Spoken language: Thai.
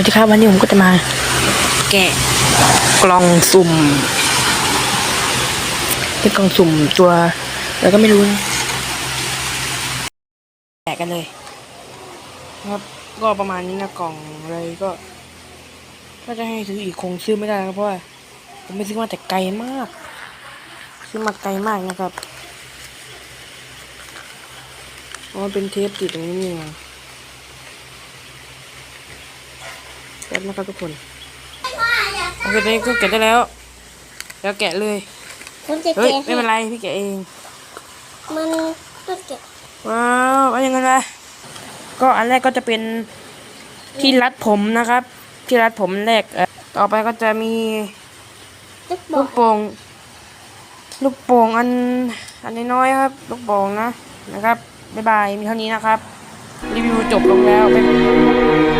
วัสดีครับวันนี้ผมก็จะมาแกะกล่องสุ่มเป็นกล่องสุ่มตัวแล้วก็ไม่รู้นะแกะกันเลยครับก็ประมาณนี้นะกล่องอะไรก็ถ้าจะให้ซื้ออีกคงซื้อไม่ได้นะเพราะว่าผมไม่ซื้อมาแต่ไกลมาก ซื้อมาไกลมากนะครับเพราะมันเป็นเทปติดตรงนี้นี่ไง แป๊บนะครับทุกคนโอเคตอนนี้ก็แกะได้แล้วแล้วแกะเลยคุณจะเฮ้ยแกะไม่เป็นไรพี่แกะเอง มันก็แกะว้าวว่ายังไงนะก็อันแรกก็จะเป็นที่รัดผมนะครับ ที่รัดผมแรกเอ่อต่อไปก็จะมีลูกบลูอกกโป่งลูกโป่งอันอันน้อยๆครับ ลูกโป่งนะนะครับบ๊ายบายมีเท่านี้นะครับ รีวิวจบลงแล้วบ๊าย